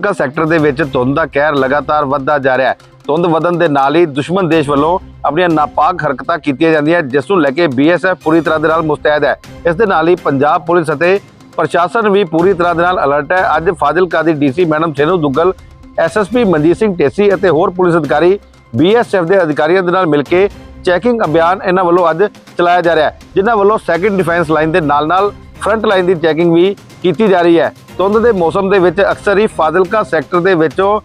Fazilka sector ਦੇ ਵਿੱਚ ਧੁੰਦ ਦਾ ਕਹਿਰ ਲਗਾਤਾਰ ਵੱਧਦਾ ਜਾ ਰਿਹਾ ਹੈ। ਧੁੰਦ ਵਧਣ ਦੇ ਨਾਲ ਹੀ ਦੁਸ਼ਮਣ ਦੇਸ਼ ਵੱਲੋਂ ਆਪਣੀਆਂ ਨਾਪਾਕ ਹਰਕਤਾਂ ਕੀਤੀਆਂ ਜਾਂਦੀਆਂ ਜਿਸ ਨੂੰ ਲੈ ਕੇ ਬੀਐਸਐਫ ਪੂਰੀ ਤਰ੍ਹਾਂ ਦੇ ਨਾਲ ਮੁਸਤੈਦ ਹੈ। ਇਸ ਦੇ ਨਾਲ ਹੀ ਪੰਜਾਬ ਪੁਲਿਸ ਅਤੇ ਪ੍ਰਸ਼ਾਸਨ ਵੀ ਪੂਰੀ ਤਰ੍ਹਾਂ ਦੇ ਨਾਲ ਅਲਰਟ ਹੈ। ਅੱਜ ਫਾਜ਼ਿਲਕਾ ਦੀ DC madam Senu Duggal SSP Manjit Singh Tesi ਅਤੇ ਹੋਰ ਪੁਲਿਸ ਅਧਿਕਾਰੀ ਬੀਐਸਐਫ ਦੇ ਅਧਿਕਾਰੀਆਂ ਦੇ ਨਾਲ ਮਿਲ ਕੇ ਚੈਕਿੰਗ ਅਭਿਆਨ ਇਹਨਾਂ ਵੱਲੋਂ ਅੱਜ ਚਲਾਇਆ ਜਾ ਰਿਹਾ ਹੈ, ਜਿਨ੍ਹਾਂ ਵੱਲੋਂ ਸੈਕਿੰਡ ਡਿਫੈਂਸ ਲਾਈਨ ਦੇ ਨਾਲ-ਨਾਲ ਫਰੰਟ ਲਾਈਨ ਦੀ ਚੈਕਿੰਗ ਵੀ ਕੀਤੀ ਜਾ ਰਹੀ ਹੈ। ਧੁੰਦ ਦੇ ਮੌਸਮ ਦੇ ਵਿੱਚ ਅਕਸਰ ਹੀ ਫਾਜ਼ਿਲਕਾ ਸੈਕਟਰ ਦੇ ਵਿੱਚੋਂ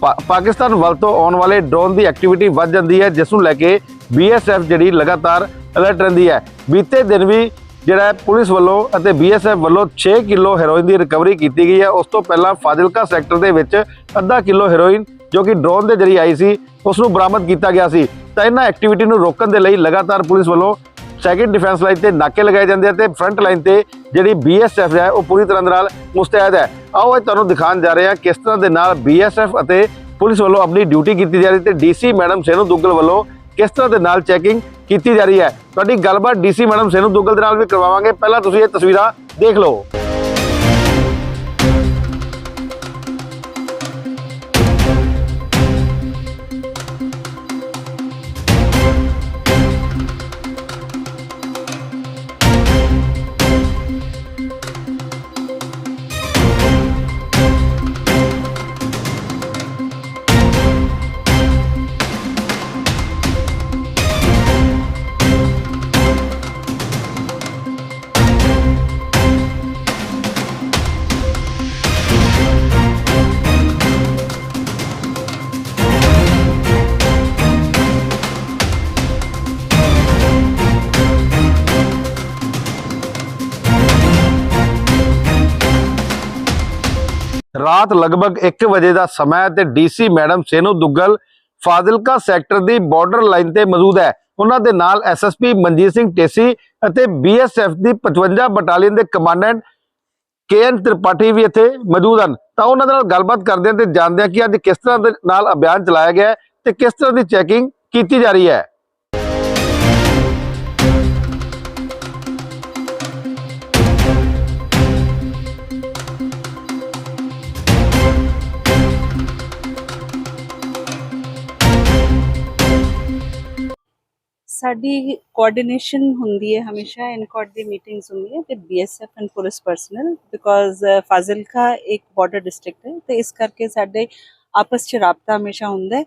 ਪਾ- ਪਾਕਿਸਤਾਨ ਵੱਲ ਤੋਂ ਆਉਣ ਵਾਲੇ ਡਰੋਨ ਦੀ ਐਕਟੀਵਿਟੀ ਵੱਧ ਜਾਂਦੀ ਹੈ, ਜਿਸ ਨੂੰ ਲੈ ਕੇ ਬੀਐਸਐਫ ਜਿਹੜੀ ਲਗਾਤਾਰ ਅਲਰਟ ਰਹਿੰਦੀ ਹੈ। ਬੀਤੇ ਦਿਨ ਵੀ ਜਿਹੜਾ ਪੁਲਿਸ ਵੱਲੋਂ ਅਤੇ ਬੀਐਸਐਫ ਵੱਲੋਂ 6 ਕਿਲੋ ਹੈਰੋਇਨ ਦੀ ਰਿਕਵਰੀ ਕੀਤੀ ਗਈ ਹੈ। ਉਸ ਤੋਂ ਪਹਿਲਾਂ ਫਾਜ਼ਿਲਕਾ ਸੈਕਟਰ ਦੇ ਵਿੱਚ ਅੱਧਾ ਕਿਲੋ ਹੈਰੋਇਨ ਜੋ ਕਿ ਡਰੋਨ ਦੇ ਜ਼ਰੀਏ ਆਈ ਸੀ, ਉਸ ਨੂੰ ਬਰਾਮਦ ਕੀਤਾ ਗਿਆ ਸੀ। ਤਾਂ ਇਹਨਾਂ ਐਕਟੀਵਿਟੀ ਨੂੰ ਰੋਕਣ ਦੇ ਲਈ ਲਗਾਤਾਰ ਪੁਲਿਸ ਵੱਲੋਂ ਸੈਕਿੰਡ ਡਿਫੈਂਸ ਲਾਈਨ ਤੇ ਨਾਕੇ ਲਗਾਏ ਜਾਂਦੇ ਆ ਤੇ ਫਰੰਟ ਲਾਈਨ ਤੇ ਜਿਹੜੀ ਬੀਐਸਐਫ ਹੈ, ਉਹ ਪੂਰੀ ਤਰ੍ਹਾਂ ਦੇ ਨਾਲ ਮੁਸਤੈਦ ਹੈ। ਆਓ ਇਹ ਤੁਹਾਨੂੰ ਦਿਖਾਉਣ ਜਾ ਰਹੇ ਹਾਂ ਕਿਸ ਤਰ੍ਹਾਂ ਦੇ ਨਾਲ ਬੀਐਸਐਫ ਅਤੇ ਪੁਲਿਸ ਵੱਲੋਂ ਆਪਣੀ ਡਿਊਟੀ ਕੀਤੀ ਜਾ ਰਹੀ ਤੇ ਡੀਸੀ ਮੈਡਮ ਸੇਨੂ ਦੁੱਗਲ ਵੱਲੋਂ ਕਿਸ ਤਰ੍ਹਾਂ ਦੇ ਨਾਲ ਚੈਕਿੰਗ ਕੀਤੀ ਜਾ ਰਹੀ ਹੈ। ਤੁਹਾਡੀ ਗੱਲਬਾਤ ਡੀਸੀ ਮੈਡਮ ਸੇਨੂ ਦੁੱਗਲ ਦੇ ਨਾਲ ਵੀ ਕਰਵਾਵਾਂਗੇ। ਪਹਿਲਾਂ ਤੁਸੀਂ ਇਹ ਤਸਵੀਰਾਂ ਦੇਖ ਲਓ। ਰਾਤ ਲਗਭਗ 1 ਵਜੇ ਦਾ ਸਮਾਂ ਹੈ ਤੇ DC madam Senu Duggal Fazilka sector ਦੀ ਬਾਰਡਰ ਲਾਈਨ ਤੇ ਮੌਜੂਦ ਹੈ। ਉਹਨਾਂ ਦੇ ਨਾਲ ਐਸਐਸਪੀ ਮਨਜੀਤ ਸਿੰਘ ਟੇਸੀ ਅਤੇ ਬੀਐਸਐਫ ਦੀ 55 ਬਟਾਲੀਅਨ ਦੇ ਕਮਾਂਡੈਂਟ ਕੇਐਨ ਤ੍ਰਿਪਾਠੀ ਵੀ ਇੱਥੇ ਮੌਜੂਦ ਹਨ। ਤਾਂ ਉਹਨਾਂ ਦੇ ਨਾਲ ਗੱਲਬਾਤ ਕਰਦੇ ਹਾਂ ਤੇ ਜਾਣਦੇ ਹਾਂ ਕਿ ਅੱਜ ਕਿਸ ਤਰ੍ਹਾਂ ਦੇ ਨਾਲ ਅਭਿਆਨ ਚਲਾਇਆ ਗਿਆ ਹੈ ਤੇ ਕਿਸ ਤਰ੍ਹਾਂ ਦੀ ਚੈਕਿੰਗ ਕੀਤੀ ਜਾ ਰਹੀ ਹੈ। ਸਾਡੀ ਕੋਆਰਡੀਨੇਸ਼ਨ ਹੁੰਦੀ ਹੈ ਹਮੇਸ਼ਾ ਇਨਕੋਰਡ ਦੀ ਮੀਟਿੰਗਸ ਹੁੰਦੀ ਹੈ with BSF and police personnel because Fazilka ਇੱਕ ਬਾਰਡਰ ਡਿਸਟ੍ਰਿਕਟ ਹੈ ਤੇ ਇਸ ਕਰਕੇ ਸਾਡੇ ਆਪਸ ਚ ਰਾਬਤਾ ਹਮੇਸ਼ਾ ਹੁੰਦਾ ਹੈ।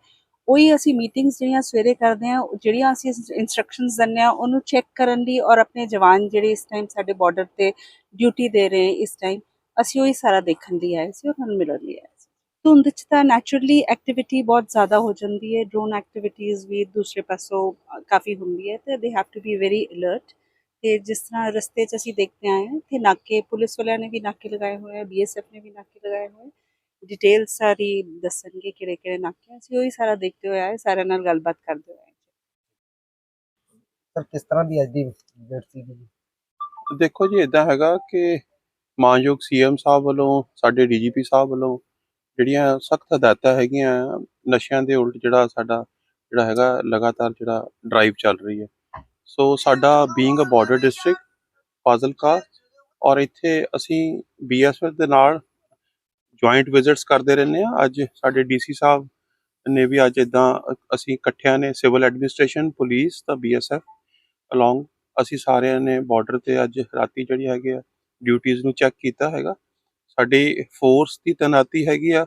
ਉਹੀ ਅਸੀਂ ਮੀਟਿੰਗਸ ਜਿਹੜੀਆਂ ਸਵੇਰੇ ਕਰਦੇ ਹਾਂ, ਜਿਹੜੀਆਂ ਅਸੀਂ ਇਨਸਟਰਕਸ਼ਨਸ ਦਿੰਦੇ ਹਾਂ, ਉਹਨੂੰ ਚੈੱਕ ਕਰਨ ਲਈ ਔਰ ਆਪਣੇ ਜਵਾਨ ਜਿਹੜੇ ਇਸ ਟਾਈਮ ਸਾਡੇ ਬਾਰਡਰ ਤੇ ਡਿਊਟੀ ਦੇ ਰਹੇ ਇਸ ਟਾਈਮ ਅਸੀਂ ਉਹੀ ਸਾਰਾ ਦੇਖਣ ਲਈ ਆਏ ਸੀ ਉਹਨਾਂ ਨੂੰ ਮਿਲਣ ਲਈ ਆਏ। ਧੁੰਦ ਚ ਤਾਂ ਨੈਚੁਰਲੀ ਐਕਟੀਵਿਟੀ ਬਹੁਤ ਜ਼ਿਆਦਾ ਹੋ ਜਾਂਦੀ ਹੈ। ਡਰੋਨ ਐਕਟੀਵਿਟੀਜ਼ ਵੀ ਦੂਸਰੇ ਪਾਸੋਂ ਕਾਫੀ ਹੁੰਦੀ ਹੈ ਤੇ they have to be very alert ਤੇ ਜਿਸ ਤਰ੍ਹਾਂ ਰਸਤੇ 'ਚ ਅਸੀਂ ਦੇਖਦੇ ਆਏ ਹਾਂ ਕਿ ਨਾਕੇ ਪੁਲਿਸ ਵਾਲਿਆਂ ਨੇ ਵੀ ਨਾਕੇ ਲਗਾਏ ਹੋਏ ਆ ਬੀਐਸਐਫ ਨੇ ਵੀ ਨਾਕੇ ਲਗਾਏ ਹੋਏ ਡਿਟੇਲ ਸਾਰੀ ਦੱਸਣਗੇ ਕਿਹੜੇ ਕਿਹੜੇ ਨਾਕੇ ਆ। ਅਸੀਂ ਉਹੀ ਸਾਰਾ ਦੇਖਦੇ ਹੋਏ ਆਏ ਸਾਰਿਆਂ ਨਾਲ ਗੱਲਬਾਤ ਕਰਦੇ ਹੋਏ ਸਰ ਕਿਸ ਤਰ੍ਹਾਂ ਦੀ ਅੱਜ ਦੀ ਵਿਜ਼ਿਟ ਜੀ? ਦੇਖੋ ਜੀ ਇਦਾਂ ਹੈਗਾ ਕਿ ਮਾਨਯੋਗ ਸੀਐਮ ਸਾਹਿਬ ਵੱਲੋਂ ਸਾਡੇ ਡੀਜੀਪੀ ਸਾਹਿਬ ਵੱਲੋਂ ਜਿਹੜੀਆਂ ਸਖਤ ਹਦਾਇਤਾਂ ਹੈਗੀਆਂ ਨਸ਼ਿਆਂ ਦੇ ਉਲਟ ਜਿਹੜਾ ਸਾਡਾ ਜਿਹੜਾ ਹੈਗਾ ਲਗਾਤਾਰ ਜਿਹੜਾ ਡਰਾਈਵ ਚੱਲ ਰਹੀ ਹੈ। ਸੋ ਸਾਡਾ being a border district Fazilka ਔਰ ਇੱਥੇ ਅਸੀਂ ਬੀਐਸਐਫ ਦੇ ਨਾਲ ਜੁਆਇੰਟ ਵਿਜ਼ਿਟਸ ਕਰਦੇ ਰਹਿੰਦੇ ਆ ਅੱਜ ਸਾਡੇ ਡੀਸੀ ਸਾਹਿਬ ਨੇ ਵੀ ਅੱਜ ਇਦਾਂ ਅਸੀਂ ਇਕੱਠਿਆਂ ਨੇ ਸਿਵਲ ਐਡਮਿਨਿਸਟ੍ਰੇਸ਼ਨ ਪੁਲਿਸ ਤਾਂ ਬੀਐਸਐਫ ਅਲੋਂਗ ਅਸੀਂ ਸਾਰਿਆਂ ਨੇ ਬਾਰਡਰ ਤੇ ਅੱਜ ਰਾਤੀ ਜਿਹੜੀ ਹੈਗੀ ਆ ਡਿਊਟੀਆਂ ਨੂੰ ਚੈੱਕ ਕੀਤਾ ਹੈਗਾ। ਸਾਡੀ ਫੋਰਸ ਦੀ ਤੈਨਾਤੀ ਹੈਗੀ ਆ।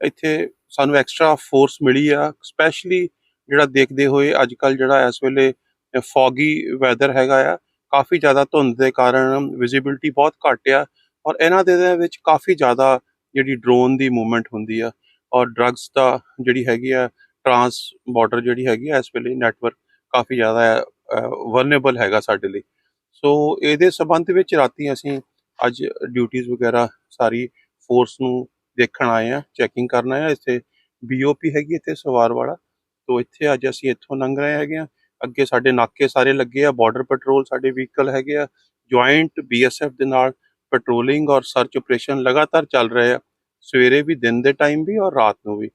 ਇੱਥੇ ਸਾਨੂੰ ਐਕਸਟਰਾ ਫੋਰਸ ਮਿਲੀ ਆ। ਸਪੈਸ਼ਲੀ ਜਿਹੜਾ ਦੇਖਦੇ ਹੋਏ ਅੱਜ ਕੱਲ ਜਿਹੜਾ ਇਸ ਵੇਲੇ ਫੌਗੀ ਵੈਦਰ ਹੈਗਾ ਆ, ਕਾਫੀ ਜ਼ਿਆਦਾ ਧੁੰਦ ਦੇ ਕਾਰਨ ਵਿਜ਼ਿਬਿਲਟੀ ਬਹੁਤ ਘੱਟ ਆ ਔਰ ਇਹਨਾਂ ਦੇ ਵਿੱਚ ਕਾਫੀ ਜ਼ਿਆਦਾ ਜਿਹੜੀ ਡਰੋਨ ਦੀ ਮੂਵਮੈਂਟ ਹੁੰਦੀ ਆ ਔਰ ਡਰੱਗਸ ਦਾ ਜਿਹੜੀ ਹੈਗੀ ਆ ਟਰਾਂਸ ਬਾਰਡਰ ਜਿਹੜੀ ਹੈਗੀ ਆ, ਇਸ ਵੇਲੇ ਨੈਟਵਰਕ ਕਾਫੀ ਜ਼ਿਆਦਾ ਵਰਨੇਬਲ ਹੈਗਾ ਸਾਡੇ ਲਈ। ਸੋ ਇਹਦੇ ਸਬੰਧ ਵਿੱਚ ਰਾਤੀ ਅਸੀਂ ਅੱਜ ਡਿਊਟੀਆਂ ਵਗੈਰਾ ਸਾਰੀ ਫੋਰਸ ਨੂੰ ਦੇਖਣ ਆਏ ਆ ਚੈਕਿੰਗ ਕਰਨ ਆਏ ਆ ਇੱਥੇ ਬੀਓਪੀ ਹੈਗੀ ਇੱਥੇ ਸਵਾਰ ਵਾਲਾ। ਤੋਂ ਇੱਥੇ ਅੱਜ ਅਸੀਂ ਇੱਥੋਂ ਲੰਘ ਰਹੇ ਹੈਗੇ ਆ ਅੱਗੇ ਸਾਡੇ ਨਾਕੇ ਸਾਰੇ ਲੱਗੇ ਆ। ਬਾਰਡਰ ਪੈਟਰੋਲ ਸਾਡੇ ਵਹੀਕਲ ਹੈਗੇ ਆ। ਜੁਆਇੰਟ ਬੀਐਸਐਫ ਦੇ ਨਾਲ ਪੈਟਰੋਲਿੰਗ ਔਰ ਸਰਚ ਆਪਰੇਸ਼ਨ ਲਗਾਤਾਰ ਚੱਲ ਰਹੇ ਆ। ਸਵੇਰੇ ਵੀ, ਦਿਨ ਦੇ ਟਾਈਮ ਵੀ ਔਰ ਰਾਤ ਨੂੰ ਵੀ।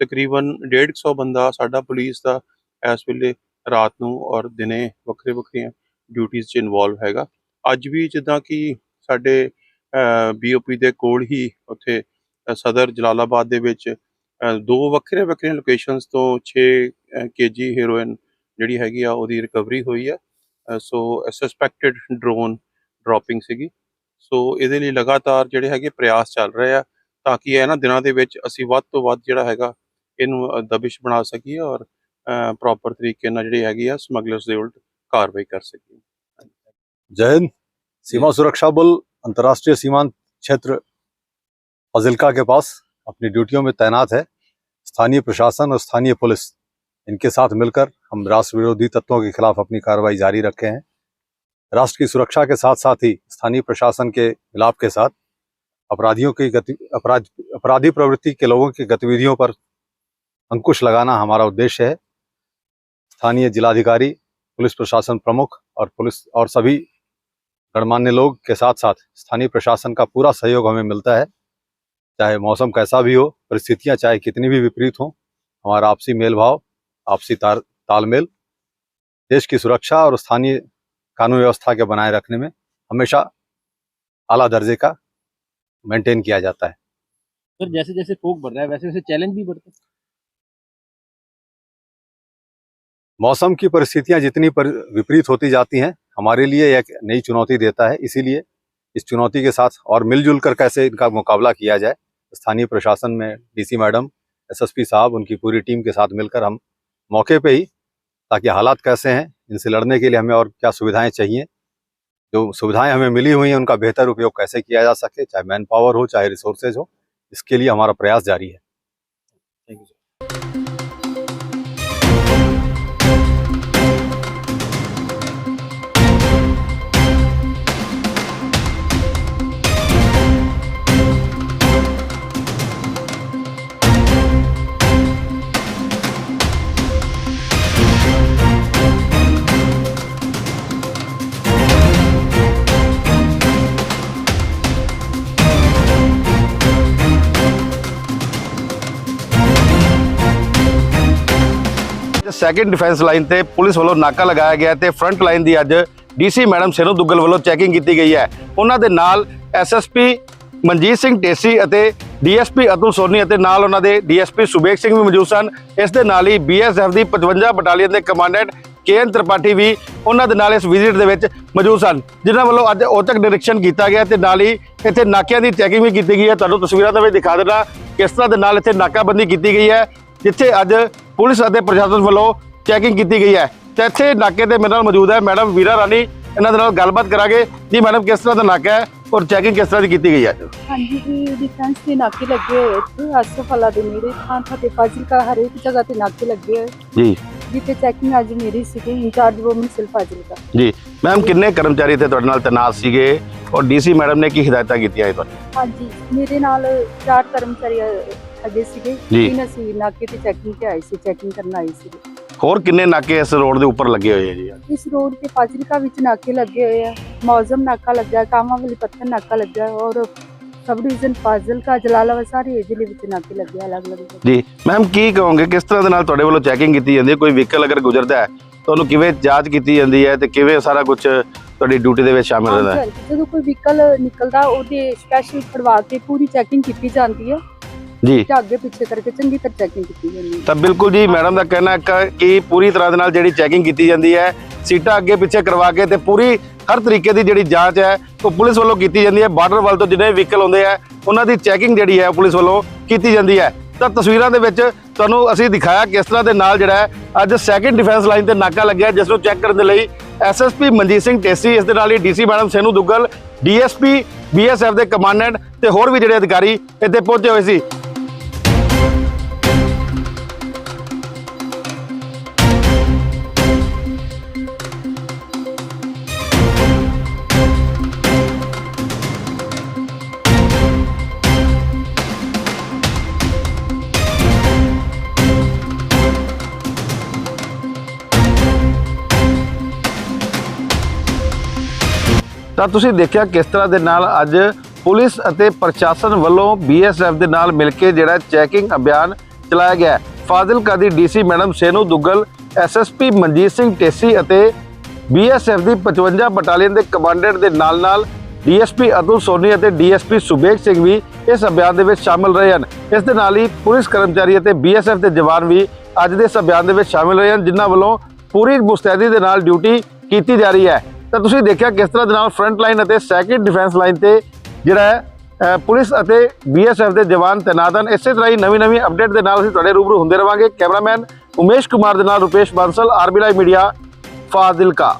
ਤਕਰੀਬਨ 150 ਬੰਦਾ ਸਾਡਾ ਪੁਲਿਸ ਦਾ ਇਸ ਵੇਲੇ ਰਾਤ ਨੂੰ ਔਰ ਦਿਨੇ ਵੱਖਰੇ ਵੱਖਰੀਆਂ ਡਿਊਟੀਆਂ 'ਚ ਇਨਵੋਲਵ ਹੈਗਾ। ਅੱਜ ਵੀ ਜਿੱਦਾਂ ਕਿ ਸਾਡੇ ਬੀਓਪੀ ਦੇ ਕੋਲ ਹੀ ਉੱਥੇ ਸਦਰ ਜਲਾਲਾਬਾਦ ਦੇ ਵਿੱਚ ਦੋ ਵੱਖਰੇ ਵੱਖਰੇ ਲੋਕੇਸ਼ਨਸ ਤੋਂ 6 ਕੇਜੀ ਹੀਰੋਇਨ ਜਿਹੜੀ ਹੈਗੀ ਆ, ਉਹਦੀ ਰਿਕਵਰੀ ਹੋਈ ਹੈ ਸੋ ਸਸਪੈਕਟਡ ਡਰੋਨ ਡ੍ਰੌਪਿੰਗ ਸੀਗੀ। ਸੋ ਇਹਦੇ ਲਈ ਲਗਾਤਾਰ ਜਿਹੜੇ ਹੈਗੇ ਪ੍ਰਯਾਸ ਚੱਲ ਰਹੇ ਆ, ਤਾਂ ਕਿ ਇਹ ਨਾ ਦਿਨਾਂ ਦੇ ਵਿੱਚ ਅਸੀਂ ਵੱਧ ਤੋਂ ਵੱਧ ਜਿਹੜਾ ਹੈਗਾ, ਇਹਨੂੰ ਦਬਿਸ਼ ਬਣਾ ਸਕੀਏ ਔਰ ਪ੍ਰੋਪਰ ਤਰੀਕੇ ਨਾਲ ਜਿਹੜੀ ਹੈਗੀ ਆ ਸਮਗਲਰਸ ਦੇ ਉਲਟ ਕਾਰਵਾਈ ਕਰ ਸਕੀਏ। ਜੈ ਸੀਮਾ ਸੁਰੱਖਿਆ ਬਲ अंतर्राष्ट्रीय सीमांत क्षेत्र फजिल्का के पास अपनी ड्यूटियों में तैनात है। स्थानीय प्रशासन और स्थानीय पुलिस इनके साथ मिलकर हम राष्ट्र विरोधी तत्वों के खिलाफ अपनी कार्रवाई जारी रखे हैं। राष्ट्र की सुरक्षा के साथ साथ ही स्थानीय प्रशासन के खिलाफ के साथ अपराधियों की गति, अपराध, अपराधी प्रवृत्ति के लोगों की गतिविधियों पर अंकुश लगाना हमारा उद्देश्य है। स्थानीय जिलाधिकारी, पुलिस प्रशासन प्रमुख और पुलिस और सभी गणमान्य लोग के साथ साथ स्थानीय प्रशासन का पूरा सहयोग हमें मिलता है। चाहे मौसम कैसा भी हो परिस्थितियाँ चाहे कितनी भी विपरीत हों हमारा आपसी मेल भाव आपसी तालमेल देश की सुरक्षा और स्थानीय कानून व्यवस्था के बनाए रखने में हमेशा आला दर्जे का मेंटेन किया जाता है। सर जैसे जैसे फोक बढ़ रहा है वैसे वैसे चैलेंज भी बढ़ते हैं। मौसम की परिस्थितियाँ जितनी पर विपरीत होती जाती हैं हमारे लिए एक नई चुनौती देता है, इसीलिए इस चुनौती के साथ और मिलजुल कर कैसे इनका मुकाबला किया जाए, स्थानीय प्रशासन में डीसी मैडम, एसएसपी साहब, उनकी पूरी टीम के साथ मिलकर हम मौके पे ही, ताकि हालात कैसे हैं, इनसे लड़ने के लिए हमें और क्या सुविधाएँ चाहिए, जो सुविधाएँ हमें मिली हुई हैं, उनका बेहतर उपयोग कैसे किया जा सके, चाहे मैन पावर हो, चाहे रिसोर्सेज हो, इसके लिए हमारा प्रयास जारी है। ਸੈਕਿੰਡ ਡਿਫੈਂਸ ਲਾਈਨ ਤੇ ਪੁਲਿਸ ਵੱਲੋਂ ਨਾਕਾ ਲਗਾਇਆ ਗਿਆ ਤੇ ਫਰੰਟ ਲਾਈਨ ਦੀ ਅੱਜ ਡੀਸੀ ਮੈਡਮ ਸੇਨੂ ਦੁੱਗਲ ਵੱਲੋਂ ਚੈਕਿੰਗ ਕੀਤੀ ਗਈ ਹੈ। ਉਹਨਾਂ ਦੇ ਨਾਲ ਐਸਐਸਪੀ ਮਨਜੀਤ ਸਿੰਘ ਟੇਸੀ ਅਤੇ ਡੀਐਸਪੀ ਅਤੁਲ ਸੋਨੀ ਅਤੇ ਨਾਲ ਉਹਨਾਂ ਦੇ ਡੀਐਸਪੀ ਸੁਬੇਕ ਸਿੰਘ ਵੀ ਮੌਜੂਦ ਸਨ। ਇਸ ਦੇ ਨਾਲ ਹੀ ਬੀਐਸਐਫ ਦੀ 55 ਬਟਾਲੀਅਨ ਦੇ ਕਮਾਂਡੈਂਟ ਕੇਐਨ ਤ੍ਰਿਪਾਠੀ ਵੀ ਉਹਨਾਂ ਦੇ ਨਾਲ ਇਸ ਵਿਜ਼ਿਟ ਦੇ ਵਿੱਚ ਮੌਜੂਦ ਸਨ, ਜਿਨ੍ਹਾਂ ਵੱਲੋਂ ਅੱਜ ਔਚਕ ਨਿਰੀਖਣ ਕੀਤਾ ਗਿਆ ਤੇ ਨਾਲ ਹੀ ਇੱਥੇ ਨਾਕਿਆਂ ਦੀ ਚੈਕਿੰਗ ਵੀ ਕੀਤੀ ਗਈ ਹੈ। ਤੁਹਾਨੂੰ ਤਸਵੀਰਾਂ ਦੇ ਵਿੱਚ ਦਿਖਾ ਦੇਣਾ ਕਿਸ ਤਰ੍ਹਾਂ ਦੇ ਨਾਲ ਇੱਥੇ ਨਾਕਾਬੰਦੀ ਕੀਤੀ ਗਈ ਹੈ, ਜਿੱਥੇ ਅੱਜ ਪੁਲਿਸ ਅਤੇ ਪ੍ਰਸ਼ਾਸਨ ਵੱਲੋਂ ਚੈਕਿੰਗ ਕੀਤੀ ਗਈ ਹੈ। ਤੇ ਇੱਥੇ ਨਾਕੇ ਤੇ ਮੇਰੇ ਨਾਲ ਮੌਜੂਦ ਹੈ ਮੈਡਮ ਵੀਰਾ ਰਾਣੀ। ਇਹਨਾਂ ਦੇ ਨਾਲ ਗੱਲਬਾਤ ਕਰਾਂਗੇ। ਜੀ ਮੈਡਮ ਕਿਸ ਤਰ੍ਹਾਂ ਦਾ ਨਾਕਾ ਹੈ ਔਰ ਚੈਕਿੰਗ ਕਿਸ ਤਰ੍ਹਾਂ ਦੀ ਕੀਤੀ ਗਈ ਹੈ? ਹਾਂਜੀ ਜੀ ਡਿਫੈਂਸ ਦੇ ਨਾਕੇ ਲੱਗੇ ਹੋਏ ਇੱਥੇ ਆਸਫਾਲਾ ਦੇ ਨੇੜੇ ਥਾਂ ਥਾਂ ਤੇ ਫਾਜ਼ਿਲਕਾ ਹਰੇਕ ਜਗ੍ਹਾ ਤੇ ਨਾਕੇ ਲੱਗੇ ਹੋਏ ਜੀ। ਜਿੱਥੇ ਚੈਕਿੰਗ ਅੱਜ ਮੇਰੀ ਸੀਗੀ ਇੰਚਾਰਜ ਵੂਮਨ ਸਿਰਫ ਫਾਜ਼ਿਲਕਾ। ਜੀ। ਮੈਮ ਕਿੰਨੇ ਕਰਮਚਾਰੀ ਇੱਥੇ ਤੁਹਾਡੇ ਨਾਲ ਤੈਨਾਤ ਸੀਗੇ ਔਰ ਡੀਸੀ ਮੈਡਮ ਨੇ ਕੀ ਹਦਾਇਤਾਂ ਕੀਤੀਆਂ ਹੈ ਤੁਹਾਨੂੰ ਹਾਂਜੀ ਮੇਰੇ ਨਾਲ ਚਾਰ ਕਰਮਚਾਰੀ ਅ, ਹੈਗੇ ਸੀਗੇ ਜੀ। ਤਿੰਨ ਅਸੀਂ ਨਾਕੇ ਤੇ ਚੈਕਿੰਗ ਤੇ ਆਏ ਸੀ ਚੈਕਿੰਗ ਕਰਨ ਆਏ ਸੀ। ਹੋਰ ਕਿੰਨੇ ਨਾਕੇ ਇਸ ਰੋਡ ਦੇ ਉੱਪਰ ਲੱਗੇ ਹੋਏ ਆ ਜੀ? ਇਸ ਰੋਡ ਤੇ ਫਾਜ਼ਿਲਕਾ ਵਿੱਚ ਨਾਕੇ ਲੱਗੇ ਹੋਏ ਆ ਮੌਜ਼ਮ ਨਾਕਾ ਲੱਗਾ ਕਾਮਾਂ ਵਾਲੀ ਪੱਥਰ ਨਾਕਾ ਲੱਗਾ ਔਰ ਸਬ ਡਿਵੀਜ਼ਨ ਫਾਜ਼ਿਲਕਾ ਜਲਾਲਾਬਾਦ ਸਾਰੇ ਜ਼ਿਲ੍ਹੇ ਵਿੱਚ ਨਾਕੇ ਲੱਗੇ ਅਲੱਗ-ਅਲੱਗ ਜਗ੍ਹਾ। ਜੀ ਮੈਮ ਕੀ ਕਹੋਗੇ ਕਿਸ ਤਰ੍ਹਾਂ ਦੇ ਨਾਲ ਤੁਹਾਡੇ ਵੱਲੋਂ ਚੈਕਿੰਗ ਕੀਤੀ ਜਾਂਦੀ ਹੈ? ਕੋਈ ਵਹੀਕਲ ਅਗਰ ਗੁਜ਼ਰਦਾ ਹੈ ਤੁਹਾਨੂੰ ਕਿਵੇਂ ਜਾਂਚ ਕੀਤੀ ਜਾਂਦੀ ਹੈ ਤੇ ਕਿਵੇਂ ਸਾਰਾ ਕੁਝ ਤੁਹਾਡੀ ਡਿਊਟੀ ਦੇ ਵਿੱਚ ਸ਼ਾਮਿਲ ਰਹਿੰਦਾ ਹੈ? ਹਾਂਜੀ, ਜਦੋਂ ਕੋਈ ਵਹੀਕਲ ਨਿਕਲਦਾ ਉਹਦੇ ਸਪੈਸ਼ਲ ਫੜਵਾ ਕੇ ਪੂਰੀ ਚੈਕਿੰਗ ਕੀਤੀ ਜਾਂਦੀ ਹੈ। ਜੀ। ਤੇ ਅੱਗੇ ਪਿੱਛੇ ਕਰਕੇ ਚੰਗੀ ਤਰ੍ਹਾਂ ਚੈਕਿੰਗ ਕੀਤੀ ਜਾਂਦੀ ਹੈ। ਤਾਂ ਬਿਲਕੁਲ ਜੀ ਮੈਡਮ ਦਾ ਕਹਿਣਾ ਹੈ ਕਿ- ਕਿ ਪੂਰੀ ਤਰ੍ਹਾਂ ਦੇ ਨਾਲ ਜਿਹੜੀ ਚੈਕਿੰਗ ਕੀਤੀ ਜਾਂਦੀ ਹੈ ਸੀਟਾਂ ਅੱਗੇ ਪਿੱਛੇ ਕਰਵਾ ਕੇ ਤੇ ਪੂਰੀ ਹਰ ਤਰੀਕੇ ਦੀ ਜਿਹੜੀ ਜਾਂਚ ਹੈ ਉਹ ਪੁਲਿਸ ਵੱਲੋਂ ਕੀਤੀ ਜਾਂਦੀ ਹੈ। ਬਾਰਡਰ ਵੱਲ ਤੋਂ ਜਿੰਨੇ ਵਹੀਕਲ ਆਉਂਦੇ ਆ ਉਹਨਾਂ ਦੀ ਚੈਕਿੰਗ ਜਿਹੜੀ ਹੈ ਪੁਲਿਸ ਵੱਲੋਂ ਕੀਤੀ ਜਾਂਦੀ ਹੈ। ਤਾਂ ਤਸਵੀਰਾਂ ਦੇ ਵਿੱਚ ਤੁਹਾਨੂੰ ਅਸੀਂ ਦਿਖਾਇਆ ਕਿਸ ਤਰ੍ਹਾਂ ਦੇ ਨਾਲ ਜਿਹੜਾ ਹੈ ਅੱਜ ਸੈਕਿੰਡ ਡਿਫੈਂਸ ਲਾਈਨ ਤੇ ਨਾਕਾ ਲੱਗਿਆ ਜਿਸ ਨੂੰ ਚੈੱਕ ਕਰਨ ਦੇ ਲਈ ਐਸਐਸਪੀ ਮਨਜੀਤ ਸਿੰਘ ਟੇਸੀ ਇਸ ਦੇ ਨਾਲ ਹੀ DC madam Senu Duggal DSP BSF ਦੇ ਕਮਾਂਡੈਂਟ ਤੇ ਹੋਰ ਵੀ ਜਿਹੜੇ ਅਧਿਕਾਰੀ ਇੱਥੇ ਪਹੁੰਚੇ ਹੋਏ ਸੀ। ਤਾਂ ਤੁਸੀਂ ਦੇਖਿਆ ਕਿਸ ਤਰ੍ਹਾਂ ਦੇ ਨਾਲ ਅੱਜ ਪੁਲਿਸ ਅਤੇ ਪ੍ਰਸ਼ਾਸਨ ਵੱਲੋਂ ਬੀਐਸਐਫ ਦੇ ਨਾਲ ਮਿਲ ਕੇ ਜਿਹੜਾ ਚੈਕਿੰਗ ਅਭਿਆਨ ਚਲਾਇਆ ਗਿਆ ਫਾਜ਼ਿਲਕਾ ਦੀ DC madam Senu Duggal SSP Manjit Singh Tesi ਅਤੇ ਬੀਐਸਐਫ ਦੀ 55 ਬਟਾਲੀਅਨ ਦੇ ਕਮਾਂਡੈਂਟ ਦੇ ਨਾਲ ਨਾਲ ਡੀਐਸਪੀ ਅਤੁਲ ਸੋਨੀ ਅਤੇ ਡੀਐਸਪੀ ਸੁਬੇਗ ਸਿੰਘ ਵੀ ਇਸ ਅਭਿਆਨ ਦੇ ਵਿੱਚ ਸ਼ਾਮਲ ਰਹੇ ਹਨ। ਇਸ ਦੇ ਨਾਲ ਹੀ ਪੁਲਿਸ ਕਰਮਚਾਰੀ ਅਤੇ ਬੀਐਸਐਫ ਦੇ ਜਵਾਨ ਵੀ ਅੱਜ ਦੇ ਇਸ ਅਭਿਆਨ ਦੇ ਵਿੱਚ ਸ਼ਾਮਲ ਰਹੇ ਹਨ, ਜਿਨ੍ਹਾਂ ਵੱਲੋਂ ਪੂਰੀ ਮੁਸਤੈਦੀ ਦੇ ਨਾਲ ਡਿਊਟੀ ਕੀਤੀ ਜਾ ਰਹੀ ਹੈ। ਤਾਂ ਤੁਸੀਂ ਦੇਖਿਆ ਕਿਸ ਤਰ੍ਹਾਂ ਦੇ ਨਾਲ ਫਰੰਟ ਲਾਈਨ ਅਤੇ ਸੈਕਿੰਡ ਡਿਫੈਂਸ ਲਾਈਨ ਤੇ ਜਿਹੜਾ ਹੈ ਪੁਲਿਸ ਅਤੇ ਬੀਐਸਐਫ ਦੇ ਜਵਾਨ ਤੈਨਾਤ ਹਨ। ਇਸੇ ਤਰ੍ਹਾਂ ਹੀ ਨਵੀਂ ਨਵੀਂ ਅਪਡੇਟ ਦੇ ਨਾਲ ਅਸੀਂ ਤੁਹਾਡੇ ਰੂਬਰੂ ਹੁੰਦੇ ਰਵਾਂਗੇ। ਕੈਮਰਾਮੈਨ ਉਮੇਸ਼ ਕੁਮਾਰ ਦੇ ਨਾਲ Rupesh Bansal RB live media Fazilka.